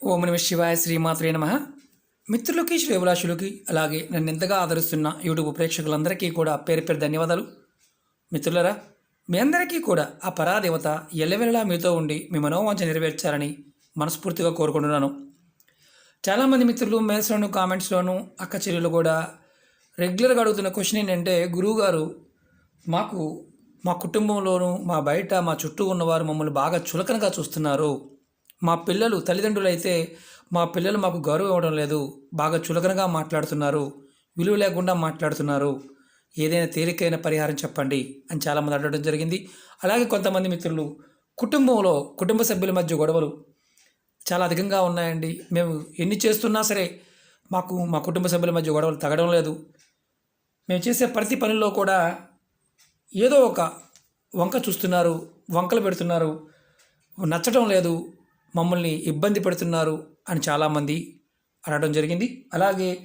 ఓం నమ శివాయ శ్రీమాత్రే నమ. మిత్రులకి శ్రేభిలాషులకి అలాగే నన్ను ఎంతగా ఆదరిస్తున్న యూట్యూబ్ ప్రేక్షకులందరికీ కూడా పేరు పేరు ధన్యవాదాలు. మిత్రులరా మీ అందరికీ కూడా ఆ పరాదేవత ఎల్లవెల్లా మీతో ఉండి మీ మనోవాంఛ నెరవేర్చాలని మనస్ఫూర్తిగా కోరుకుంటున్నాను. చాలామంది మిత్రులు మెయిల్స్లోను కామెంట్స్లోను అక్క చెల్లెలు కూడా రెగ్యులర్గా అడుగుతున్న క్వశ్చన్ ఏంటంటే గురువుగారు మాకు మా కుటుంబంలోనూ మా బయట మా చుట్టూ ఉన్నవారు మమ్మల్ని బాగా చులకనగా చూస్తున్నారు. మా పిల్లలు తల్లిదండ్రులు అయితే మా పిల్లలు మాకు గౌరవం ఇవ్వడం లేదు. బాగా చులకనగా మాట్లాడుతున్నారు. విలువ లేకుండా మాట్లాడుతున్నారు. ఏదైనా తేలికైన పరిహారం చెప్పండి అని చాలామంది అడగడం జరిగింది. అలాగే కొంతమంది మిత్రులు కుటుంబంలో కుటుంబ సభ్యుల మధ్య గొడవలు చాలా అధికంగా ఉన్నాయండి. మేము ఎన్ని చేస్తున్నా సరే మాకు మా కుటుంబ సభ్యుల మధ్య గొడవలు తగ్గడం లేదు. మేము చేసే ప్రతి పనిలో కూడా ఏదో ఒక వంక చూస్తున్నారు వంకలు పెడుతున్నారు. నచ్చడం లేదు. మమ్మల్ని ఇబ్బంది పెడుతున్నారు అని చాలామంది అనడం జరిగింది. అలాగే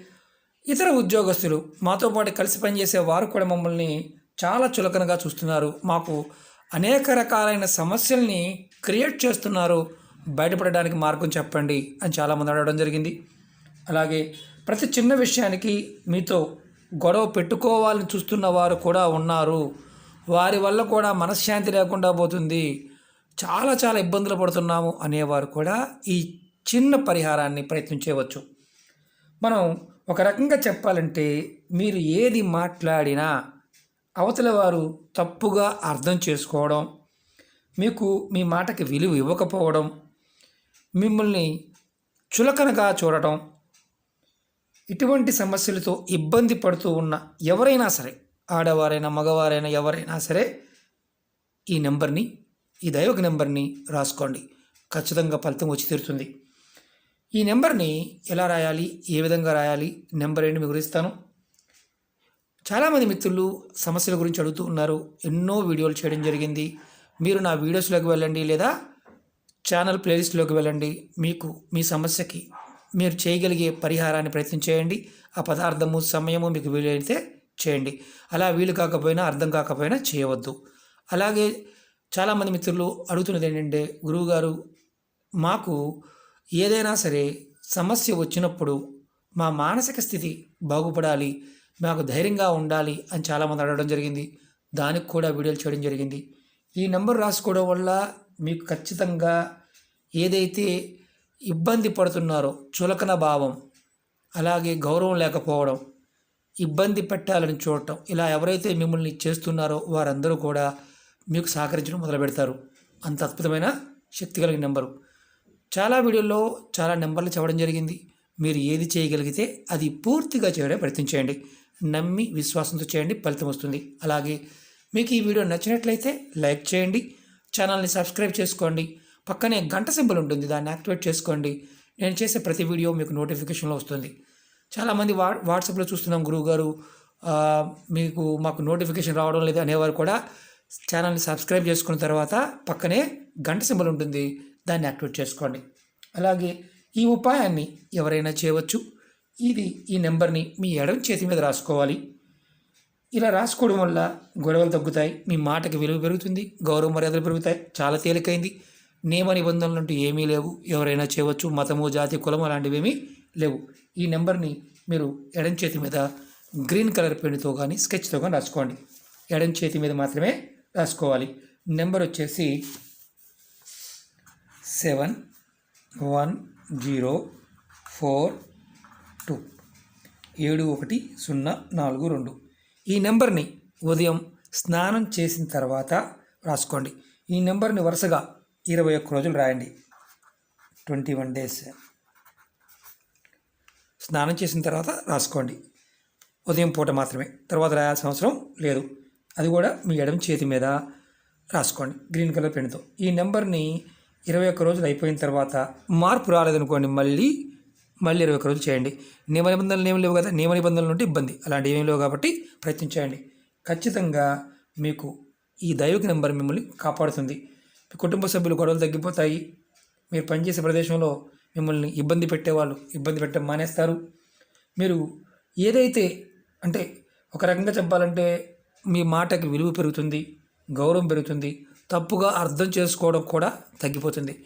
ఇతర ఉద్యోగస్తులు మాతో పాటు కలిసి పనిచేసే వారు కూడా మమ్మల్ని చాలా చులకనగా చూస్తున్నారు. మాకు అనేక రకాలైన సమస్యల్ని క్రియేట్ చేస్తున్నారు. బయటపడడానికి మార్గం చెప్పండి అని చాలామంది అడగడం జరిగింది. అలాగే ప్రతి చిన్న విషయానికి మీతో గొడవ పెట్టుకోవాలని చూస్తున్న వారు కూడా ఉన్నారు. వారి వల్ల కూడా మనశ్శాంతి లేకుండా పోతుంది. చాలా చాలా ఇబ్బందులు పడుతున్నాము అనేవారు కూడా ఈ చిన్న పరిహారాన్ని ప్రయత్నించవచ్చు మనం ఒక రకంగా చెప్పాలంటే మీరు ఏది మాట్లాడినా అవతల వారు తప్పుగా అర్థం చేసుకోవడం మీకు మీ మాటకి విలువ ఇవ్వకపోవడం మిమ్మల్ని చులకనగా చూడటం ఇటువంటి సమస్యలతో ఇబ్బంది పడుతూ ఉన్న ఎవరైనా సరే ఆడవారైనా మగవారైనా ఎవరైనా సరే ఈ నెంబర్ని ఈ దైవక నెంబర్ని రాసుకోండి. ఖచ్చితంగా ఫలితం వచ్చి తీరుతుంది. ఈ నెంబర్ని ఎలా రాయాలి? ఏ విధంగా రాయాలి? నెంబర్ ఏంటి? మీకు ఇస్తాను. చాలామంది మిత్రులు సమస్యల గురించి అడుగుతూ ఉన్నారు. ఎన్నో వీడియోలు చేయడం జరిగింది. మీరు నా వీడియోస్లోకి వెళ్ళండి లేదా ఛానల్ ప్లేలిస్ట్లోకి వెళ్ళండి. మీకు మీ సమస్యకి మీరు చేయగలిగే పరిహారాన్ని ప్రయత్నం చేయండి. ఆ పదార్థము సమయము మీకు వీలైతే చేయండి. అలా వీలు కాకపోయినా అర్థం కాకపోయినా చేయవద్దు. అలాగే చాలామంది మిత్రులు అడుగుతున్నది ఏంటంటే గురువుగారు మాకు ఏదైనా సరే సమస్య వచ్చినప్పుడు మా మానసిక స్థితి బాగుపడాలి మాకు ధైర్యంగా ఉండాలి అని చాలామంది అడగడం జరిగింది. దానికి కూడా వీడియోలు చేయడం జరిగింది. ఈ నెంబర్ రాసుకోవడం వల్ల మీకు ఖచ్చితంగా ఏదైతే ఇబ్బంది పడుతున్నారో చులకన భావం అలాగే గౌరవం లేకపోవడం ఇబ్బంది పెట్టాలని చూడటం ఇలా ఎవరైతే మిమ్మల్ని చేస్తున్నారో వారందరూ కూడా మీకు సహకరించడం మొదలు పెడతారు. అంత అద్భుతమైన శక్తి కలిగిన నెంబరు. చాలా వీడియోల్లో చాలా నెంబర్లు చెప్పడం జరిగింది. మీరు ఏది చేయగలిగితే అది పూర్తిగా చేయడం ప్రయత్నం చేయండి. నమ్మి విశ్వాసంతో చేయండి ఫలితం వస్తుంది. అలాగే మీకు ఈ వీడియో నచ్చినట్లయితే లైక్ చేయండి ఛానల్ని సబ్స్క్రైబ్ చేసుకోండి. పక్కనే గంట సింబల్ ఉంటుంది దాన్ని యాక్టివేట్ చేసుకోండి. నేను చేసే ప్రతి వీడియో మీకు నోటిఫికేషన్లో వస్తుంది. చాలామంది వా వాట్సాప్లో చూస్తున్నాం గురువు గారు మీకు మాకు నోటిఫికేషన్ రావడం లేదు అనేవారు కూడా ఛానల్ని సబ్స్క్రైబ్ చేసుకున్న తర్వాత పక్కనే గంట సింబల్ ఉంటుంది. దాన్ని యాక్టివేట్ చేసుకోండి. అలాగే ఈ ఉపాయాన్ని ఎవరైనా చేయవచ్చు. ఇది ఈ నెంబర్ని మీ ఎడమ చేతి మీద రాసుకోవాలి. ఇలా రాసుకోవడం వల్ల గొడవలు తగ్గుతాయి. మీ మాటకి విలువ పెరుగుతుంది. గౌరవ మర్యాదలు పెరుగుతాయి. చాలా తేలికైంది. నియమ నిబంధనలు అంటూ ఏమీ లేవు. ఎవరైనా చేయవచ్చు. మతము జాతి కులం అలాంటివేమీ లేవు. ఈ నెంబర్ని మీరు ఎడం చేతి మీద గ్రీన్ కలర్ పెయింట్తో కానీ స్కెచ్తో కానీ రాసుకోండి. ఎడం చేతి మీద మాత్రమే రాసుకోవాలి. నెంబర్ వచ్చేసి seven one zero four two. ఏడు ఒకటి సున్నా నాలుగు రెండు. ఈ నెంబర్ని ఉదయం స్నానం చేసిన తర్వాత రాసుకోండి. ఈ నెంబర్ని వరుసగా ఇరవై ఒక్క రోజులు రాయండి. Twenty one days. స్నానం చేసిన తర్వాత రాసుకోండి. ఉదయం పూట మాత్రమే. తర్వాత రాయాల్సిన అవసరం లేదు. అది కూడా మీ ఎడమ చేతి మీద రాసుకోండి. గ్రీన్ కలర్ పెన్తో ఈ నెంబర్ని ఇరవై ఒక్క రోజులు అయిపోయిన తర్వాత మార్పు రాలేదనుకోండి మళ్ళీ మళ్ళీ ఇరవై ఒక్క రోజులు చేయండి. నియమ నిబంధనలు ఏమి లేవు కదా? నియమ నిబంధనలు ఉంటే ఇబ్బంది. అలాంటివి ఏమీ లేవు కాబట్టి ప్రయత్నించండి ఖచ్చితంగా మీకు ఈ దైవిక నెంబర్ మిమ్మల్ని కాపాడుతుంది. మీ కుటుంబ సభ్యులు గొడవలు తగ్గిపోతాయి. మీరు పనిచేసే ప్రదేశంలో మిమ్మల్ని ఇబ్బంది పెట్టేవాళ్ళు ఇబ్బంది పెట్టడం మానేస్తారు. మీరు ఏదైతే అంటే ఒక రకంగా చెప్పాలంటే మీ మాటకి విలువ పెరుగుతుంది గౌరవం పెరుగుతుంది తప్పుగా అర్థం చేసుకోవడం కూడా తగ్గిపోతుంది.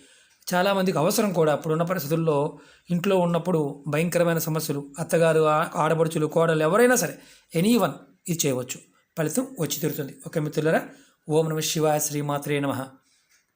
చాలామందికి అవసరం కూడా ఇప్పుడున్న పరిస్థితుల్లో ఇంట్లో ఉన్నప్పుడు భయంకరమైన సమస్యలు అత్తగారు ఆ- ఆడపడుచులు కోడలు ఎవరైనా సరే ఎనీ వన్ ఇది చేయవచ్చు. ఫలితం వచ్చి తీరుతుంది. ఓకే మిత్రులరా ఓం నమ శివాయ శ్రీమాత్రే నమః.